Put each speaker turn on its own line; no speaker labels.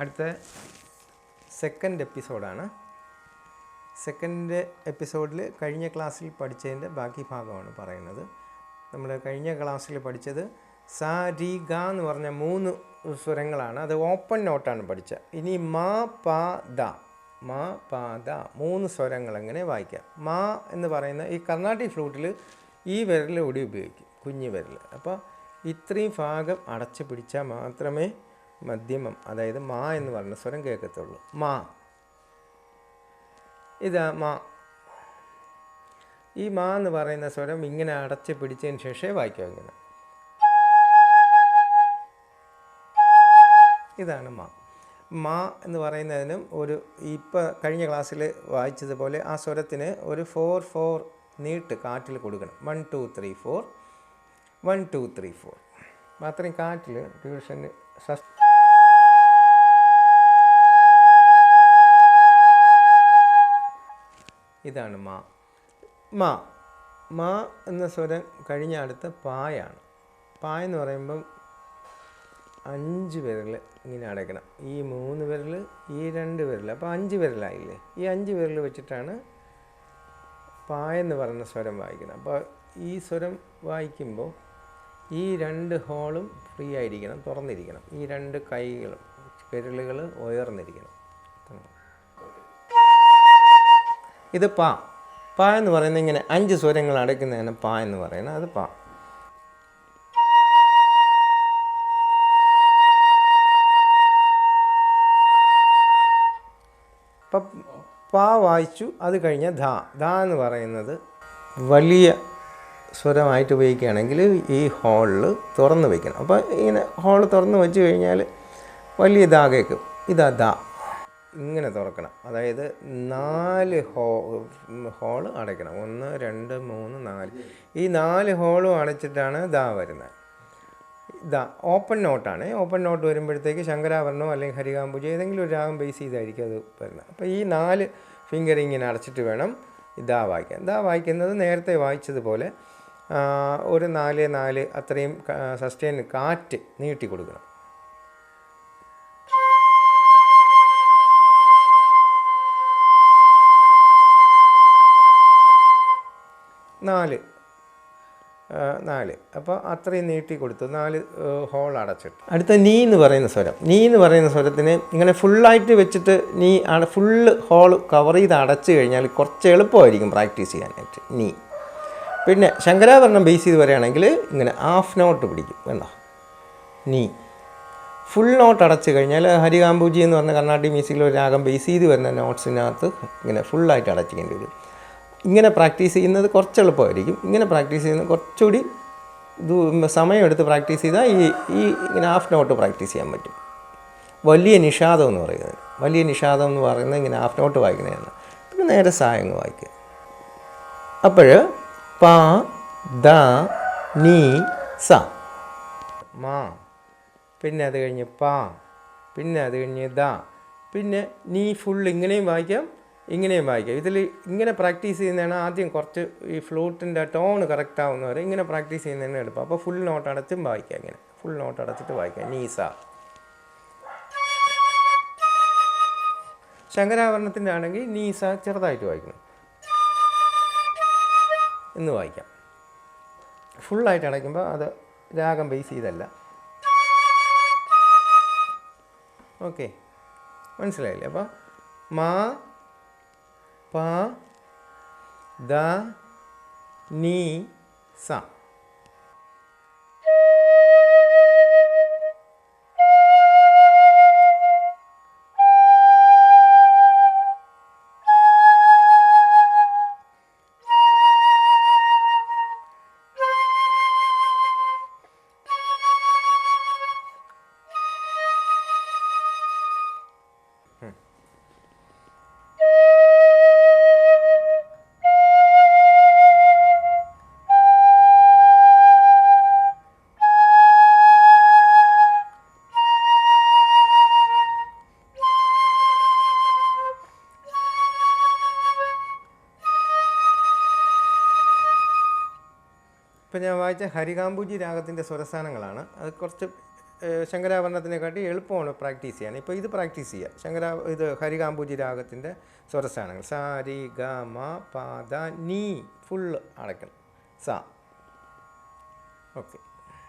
അടുത്ത സെക്കൻഡ് എപ്പിസോഡാണ് സെക്കൻഡ് എപ്പിസോഡിൽ കഴിഞ്ഞ ക്ലാസ്സിൽ പഠിച്ചതിന്റെ ബാക്കി ഭാഗമാണ് പറയുന്നത്. നമ്മൾ കഴിഞ്ഞ ക്ലാസ്സിൽ പഠിച്ചത് സ രി ഗ എന്ന് പറഞ്ഞ മൂന്ന് സ്വരങ്ങളാണ്. അത് ഓപ്പൺ നോട്ടാണ് പഠിച്ചത്. ഇനി മാ പ ദ. മാ പ ദ. മൂന്ന് സ്വരങ്ങൾ എങ്ങനെ വായിക്കാം? മാ എന്ന് പറയുന്ന ഈ കർണാട്ടിക് ഫ്ലൂട്ടിൽ ഈ വിരൽ കൂടി ഉപയോഗിക്കും. കുഞ്ഞു വിരൽ അപ്പോൾ ഇത്രയും ഭാഗം അടച്ചു പിടിച്ചാൽ മാത്രമേ മധ്യമം അതായത് മാ എന്ന് പറയുന്ന സ്വരം കേൾക്കത്തുള്ളൂ. മാ. ഇതാ മാ. ഈ മാ എന്ന് പറയുന്ന സ്വരം ഇങ്ങനെ അടച്ച് പിടിച്ചതിന് ശേഷമേ വായിക്കാം ഇങ്ങനെ. ഇതാണ് മാ. മാ എന്ന് പറയുന്നതിനും ഒരു ഇപ്പോൾ കഴിഞ്ഞ ക്ലാസ്സിൽ വായിച്ചതുപോലെ ആ സ്വരത്തിന് ഒരു ഫോർ ഫോർ നീട്ട് കാറ്റിൽ കൊടുക്കണം. One two three four. One two three four. അത്രയും കാറ്റിൽ ട്യൂഷന് ഇതാണ് മാ. മാ മാ എന്ന സ്വരം കഴിഞ്ഞ അടുത്ത പായാണ്. പായ എന്ന് പറയുമ്പം അഞ്ച് വിരൽ ഇങ്ങനെ അടയ്ക്കണം. ഈ മൂന്ന് വിരൽ ഈ രണ്ട് വിരൽ. അപ്പോൾ അഞ്ച് വിരലായില്ലേ? ഈ അഞ്ച് വിരൽ വെച്ചിട്ടാണ് പായ എന്ന് പറയുന്ന സ്വരം വായിക്കുന്നത്. അപ്പോൾ ഈ സ്വരം വായിക്കുമ്പോൾ ഈ രണ്ട് ഹോളും ഫ്രീ ആയിരിക്കണം തുറന്നിരിക്കണം. ഈ രണ്ട് കൈകളും വിരലുകൾ ഉയർന്നിരിക്കണം. ഇത് പാ. പാ എന്ന് പറയുന്നത് ഇങ്ങനെ അഞ്ച് സ്വരങ്ങൾ അടയ്ക്കുന്നതാണ് പാ എന്ന് പറയുന്നത്. അത് പാ. പാ വായിച്ചു അത് കഴിഞ്ഞ ധ. ധ എന്ന് പറയുന്നത് വലിയ സ്വരമായിട്ട് ഉപയോഗിക്കുകയാണെങ്കിൽ ഈ ഹോളിൽ തുറന്ന് വയ്ക്കണം അപ്പോൾ ഇങ്ങനെ ഹോൾ തുറന്ന് വെച്ച് കഴിഞ്ഞാൽ വലിയ ധാ കേൾക്കും. ഇതാ ദാ ഇങ്ങനെ തുറക്കണം. അതായത് നാല് ഹോ ഹോൾ അടയ്ക്കണം. ഒന്ന് രണ്ട് മൂന്ന് നാല്. ഈ നാല് ഹോളും അടച്ചിട്ടാണ് ദാ വരുന്നത്. ഇതാ ഓപ്പൺ നോട്ടാണ്. ഓപ്പൺ നോട്ട് വരുമ്പോഴത്തേക്ക് ശങ്കരാഭരണോ അല്ലെങ്കിൽ ഹരികാംബുജ ഏതെങ്കിലും ഒരു രാഗം ബേസ് ചെയ്തായിരിക്കും അത് വരുന്നത്. അപ്പോൾ ഈ നാല് ഫിംഗർ ഇങ്ങനെ അടച്ചിട്ട് വേണം ഇതാ വായിക്കാൻ. ഇതാ വായിക്കുന്നത് നേരത്തെ വായിച്ചതുപോലെ ഒരു നാല് നാല് അത്രയും സസ്റ്റെയിൻ കാറ്റ് നീട്ടി കൊടുക്കണം. നാല്. നാല്. അപ്പോൾ അത്രയും നീട്ടി കൊടുത്തു. നാല് ഹോൾ അടച്ചിട്ട്. അടുത്ത നീ എന്ന് പറയുന്ന സ്വരം. നീ എന്ന് പറയുന്ന സ്വരത്തിന് ഇങ്ങനെ ഫുള്ളായിട്ട് വെച്ചിട്ട് നീ അട ഫുള്ള് ഹോൾ കവർ ചെയ്ത് അടച്ചു കഴിഞ്ഞാൽ കുറച്ച് എളുപ്പമായിരിക്കും പ്രാക്ടീസ് ചെയ്യാനായിട്ട്. നീ. പിന്നെ ശങ്കരാഭരണം ബേസ് ചെയ്ത് പറയുകയാണെങ്കിൽ ഇങ്ങനെ ഹാഫ് നോട്ട് പിടിക്കും വേണ്ട നീ. ഫുൾ നോട്ട് അടച്ചു കഴിഞ്ഞാൽ ഹരികാംബൂജി എന്ന് പറഞ്ഞ കർണാട്ടിക് മ്യൂസിക്കിൽ ഒരു രാഗം ബേസ് ചെയ്ത് വരുന്ന നോട്ട്സിനകത്ത് ഇങ്ങനെ ഫുള്ളായിട്ട് അടച്ചിക്കേണ്ടി വരും. ഇങ്ങനെ പ്രാക്ടീസ് ചെയ്യുന്നത് കുറച്ച് എളുപ്പമായിരിക്കും. ഇങ്ങനെ പ്രാക്ടീസ് ചെയ്യുന്നത് കുറച്ചുകൂടി ഇത് സമയമെടുത്ത് പ്രാക്ടീസ് ചെയ്താൽ ഈ ഈ ഇങ്ങനെ ഹാഫ് നോട്ട് പ്രാക്ടീസ് ചെയ്യാൻ പറ്റും. വലിയ നിഷാദം എന്ന് പറയുന്നത്. വലിയ നിഷാദം എന്ന് പറയുന്നത് ഇങ്ങനെ ഹാഫ് നോട്ട് വായിക്കുന്നതാണ്. പിന്നെ നേരെ സായങ്ങ് വായിക്കുക. അപ്പോൾ പ ദ നീ സ. മാ. പിന്നെ അത് കഴിഞ്ഞ് പാ. പിന്നെ അത് കഴിഞ്ഞ് ദ. പിന്നെ നീ ഫുൾ ഇങ്ങനെയും വായിക്കാം. ഇങ്ങനെയും വായിക്കാം. ഇതിൽ ഇങ്ങനെ പ്രാക്ടീസ് ചെയ്യുന്നതാണ് ആദ്യം കുറച്ച് ഈ ഫ്ലൂട്ടിന്റെ ടോൺ കറക്റ്റ് ആവുന്നവരെ ഇങ്ങനെ പ്രാക്ടീസ് ചെയ്യുന്നതിന് എളുപ്പം. അപ്പോൾ ഫുൾ നോട്ട് അടച്ചും വായിക്കാം ഇങ്ങനെ. ഫുൾ നോട്ട് അടച്ചിട്ട് വായിക്കാം. നീസ. ശങ്കരാഭരണത്തിന്റെ ആണെങ്കിൽ നീസ ചെറുതായിട്ട് വായിക്കണം. എന്ന് വായിക്കാം. ഫുള്ളായിട്ട് അടയ്ക്കുമ്പോൾ അത് രാഗം ബേസ് ചെയ്തല്ല. ഓക്കെ മനസ്സിലായില്ലേ? അപ്പോൾ മാ പ ദ നീ സ ഇപ്പം ഞാൻ വായിച്ച ഹരികാംബുജി രാഗത്തിന്റെ സ്വരസ്ഥാനങ്ങളാണ്. അത് കുറച്ച് ശങ്കരാഭരണത്തിനെക്കാട്ടി എളുപ്പമാണ് പ്രാക്ടീസ് ചെയ്യാൻ. ഇപ്പോൾ ഇത് പ്രാക്ടീസ് ചെയ്യുക ശങ്കരാ ഇത് ഹരികാംബുജി രാഗത്തിന്റെ സ്വരസ്ഥാനങ്ങൾ. സാ രി ഗ മ പ ദ നീ ഫുള്ള് അടയ്ക്കണം. സാ. ഓക്കെ.